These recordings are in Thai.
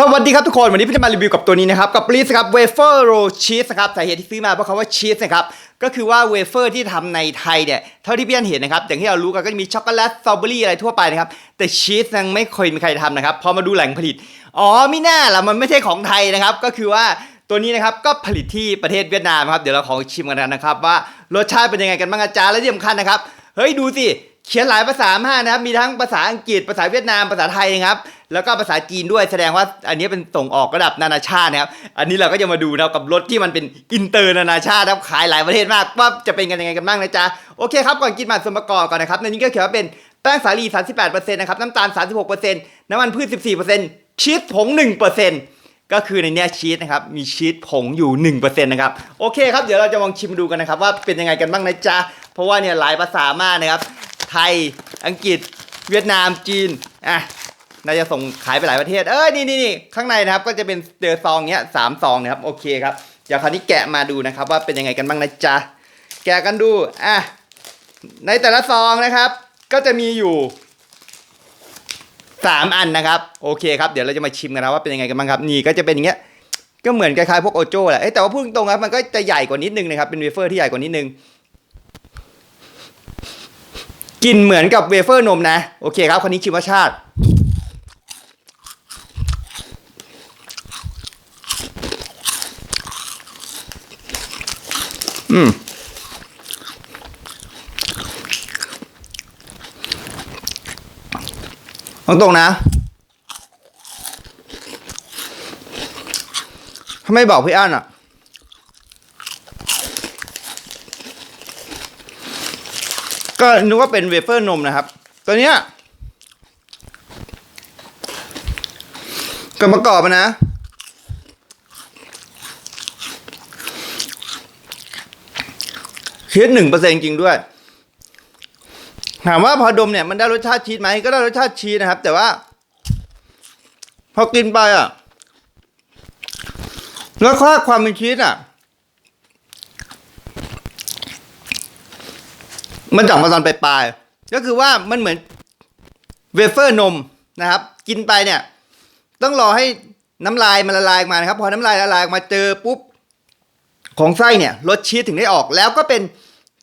สวัสดีครับทุกคน วันนี้พี่จะมารีวิวกับตัวนี้นะครับกับปลีสครับเวเฟอร์โรชีสครับสาเหตุที่ซื้อมาเพราะคำว่าชีสนะครับก็คือว่าเวเฟอร์ที่ทำในไทยเนี่ยเท่าที่พี่อันเห็นนะครับอย่างที่เรารู้กันก็จะมีช็อกโกแลตสตรอเบอรี่อะไรทั่วไปนะครับแต่ชีสยังไม่เคยมีใครทำนะครับพอมาดูแหล่งผลิต อ๋อไม่น่าล่ะมันไม่ใช่ของไทยนะครับ ก็คือว่าตัวนี้นะครับก็ผลิตที่ประเทศเวียดนามครับเดี๋ยวเราขอชิมกันนะครับว่ารสชาติเป็นยังไงกันบ้างอาจารย์และที่สำคัญนะครับเฮ้ยดูสิ เขียนหลายภาษามากนะครับ มีทั้งภาษาอังกฤษ ภาษาเวียดนาม ภาษาไทยนะครับ แล้วก็ภาษาจีนด้วย แสดงว่าอันนี้เป็นส่งออกระดับนานาชาตินะครับ อันนี้เราก็จะมาดูนะครับกับรถที่มันเป็นอินเตอร์นานาชาตินะครับ ขายหลายประเทศมากว่าจะเป็นกันยังไงกันบ้างนะจ๊ะ โอเคครับ ก่อนกินมาส่วนประกอบก่อนนะครับ ในนี้ก็เขียนว่าเป็นแป้งสาลี 38%นะครับ น้ำตาล 36%น้ำมันพืช 14%ชีสผง 1%ก็คือในเนี้ยชีสนะครับ มีชีสผงอยู่ 1%นะครับ โอเคครับ เดี๋ยวเราจะลองชิมดูกันนะครับว่าเป็นยังไงกันบ้างนะจ๊ะ เพราะว่าเนี่ยหลายภาษามากนะครับ ไทย อังกฤษ เวียดนาม จีน อะน่าจะส่งขายไปหลายประเทศ เอ้ย นี่นี่นี่ข้างในนะครับ ก็จะเป็นเจอซองเนี้ยสามซองนะครับ โอเคครับ เดี๋ยวคราวนี้แกะมาดูนะครับ ว่าเป็นยังไงกันบ้างนะจ๊ะ แกะกันดู อะ ในแต่ละซองนะครับ ก็จะมีอยู่สามอันนะครับ โอเคครับ เดี๋ยวเราจะมาชิมกันนะว่าเป็นยังไงกันบ้างครับ นี่ก็จะเป็นอย่างเงี้ย ก็เหมือนคล้ายๆพวกโอโจ้แหละเอ้ยแต่ว่าพูดตรงครับ มันก็จะใหญ่กว่านิดนึงนะครับ เป็นเวเฟอร์ที่ใหญ่กว่านิดนึง กลินเหมือนกับเวเฟอร์นมนะ โอเคครับคนนี้ชิมรสชาติ อืมตรงๆนะถ้าไมบอกพี่อั้นอะ ก็นึกว่าเป็นเวเฟอร์นมนะครับ ตัวเนี้ยกับประกอบนะ ชีสหนึ่งเปอร์เซ็นจริงด้วย ถามว่าพอดมเนี่ยมันได้รสชาติชีสไหมก็ได้รสชาติชีสนะครับ แต่ว่า พอกินไปอะแล้วค่าความเป็นชีสอะ มันจับมาตอนปลายๆก็คือว่ามันเหมือนเวเฟอร์นมนะครับ กินไปเนี่ย ต้องรอให้น้ำลายมันละลายออกมานะครับ พอน้ำลายละลายมาเจอปุ๊บของไส้เนี่ยรสชีสถึงได้ออกแล้วก็เป็น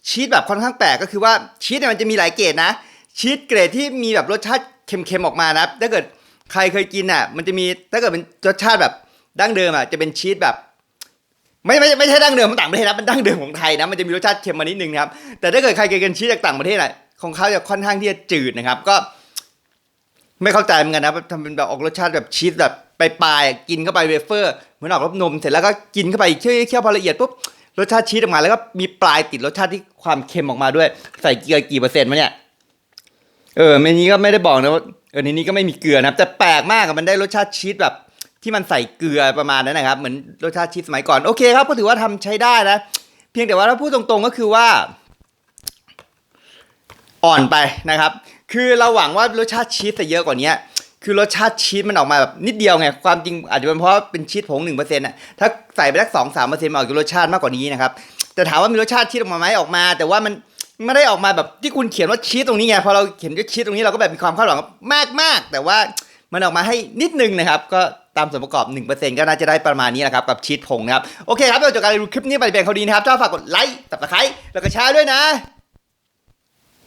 ชีสแบบค่อนข้างแปลกก็คือว่าชีสเนี่ยมันจะมีหลายเกรดนะ ชีสเกรดที่มีแบบรสชาติเค็มๆออกมานะถ้าเกิดใครเคยกินอะ มันจะมีถ้าเกิดเป็นรสชาติแบบดั้งเดิมอะจะเป็นชีสแบบ ไม่ไม่ไม่ใช่ดั้งเดิมของต่างประเทศนะเป็นดั้งเดิมของไทยนะมันจะมีรสชาติเค็มมานิดนึงนะครับแต่ถ้าเกิดใครเกินชีสจากต่างประเทศอะของเขาจะค่อนข้างที่จะจืดนะครับ ก็ ไม่เข้าใจเหมือนกันนะทำเป็นแบบออกรสชาติแบบชีสแบบปลายๆกินเข้าไปเวเฟอร์เหมือนออกรสนมเสร็จแล้วก็กินเข้าไปเคี่ยวเคี่ยวพอละเอียดปุ๊บรสชาติชีสออกมาแล้วก็มีปลายติดรสชาติที่ความเค็มออกมาด้วย ใส่เกลือกี่เปอร์เซ็นต์มาเนี่ยเออในนี้ก็ไม่ได้บอกนะว่าเออในนี้ก็ไม่มีเกลือนะครับแต่แปลกมากอะมันได้รสชาติชีสแบบ ที่มันใส่เกลือประมาณนั้นนะครับ เหมือนรสชาติชีสสมัยก่อน โอเคครับ ก็ถือว่าทำใช้ได้นะ เพียงแต่ว่าถ้าพูดตรงๆก็คือว่า อ่อนไปนะครับ คือเราหวังว่ารสชาติชีสจะเยอะกว่านี้คือรสชาติชีสมันออกมาแบบนิดเดียวไง ความจริงอาจจะเป็นเพราะเป็นชีสผงหนึ่งเปอร์เซ็นต์อะถ้าใส่ไปสักสองสามเปอร์เซ็นต์มันออกจะรสชาติมากกว่านี้นะครับ แต่ถามว่ามีรสชาติชีสออกมาไหมออกมา แต่ว่ามันไม่ได้ออกมาแบบที่คุณเขียนว่าชีสตรงนี้ไงพอเราเขียนว่าชีสตรงนี้เราก็แบบมีความคาดหวังมากมากแต่ว่ามันออกมาให้นิดนึงนะครับ ก็ ตามส่วนประกอบ 1%ก็น่าจะได้ประมาณนี้แหละครับกับชีสผงนะครับ โอเคครับเราจบการรีวิวคลิปนี้ไปเป็นเขาดีนะครับถ้าฝากกดไลค์ตับตะไคร้แล้วก็แชร์ด้วยนะ